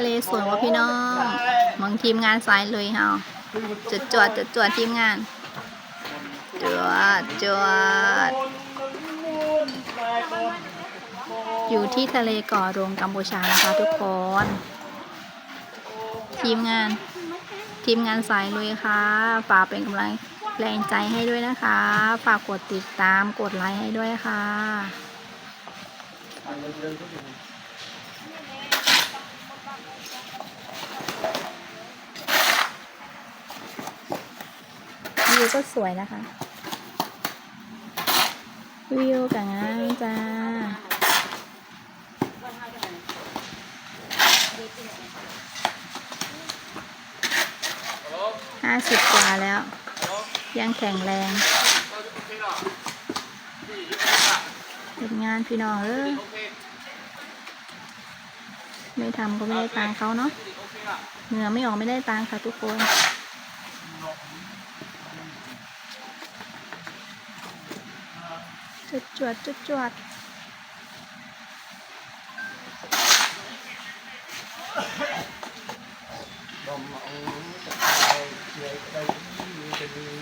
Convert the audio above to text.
ะเลสวยว่ะพี่น้องมองทีมงานสายเลยเฮาจดจวดจดจวดทีมงานจวดจวดอยู่ที่ทะเลก่อโรงกัมพูชานะคะทุกคน ทีมงาน ทีมงานสายลุยค่ะ ฝากเป็นกำลังแรงใจให้ด้วยนะคะ ฝากกดติดตามกดไลค์ให้ด้วยค่ะ วิวก็สวยนะคะ วิวกับงามจ้าห้าสิบกว่าแล้ว ยังแข็งแรงเป็นงานพี่น้องเออไม่ทำก็ไม่ได้ตังเขาเนาะเหงื่อไม่ออกไม่ได้ตังค่ะทุกคน จุดจวดจุดจวดลมองจะไปเฉยไปยืนจะดี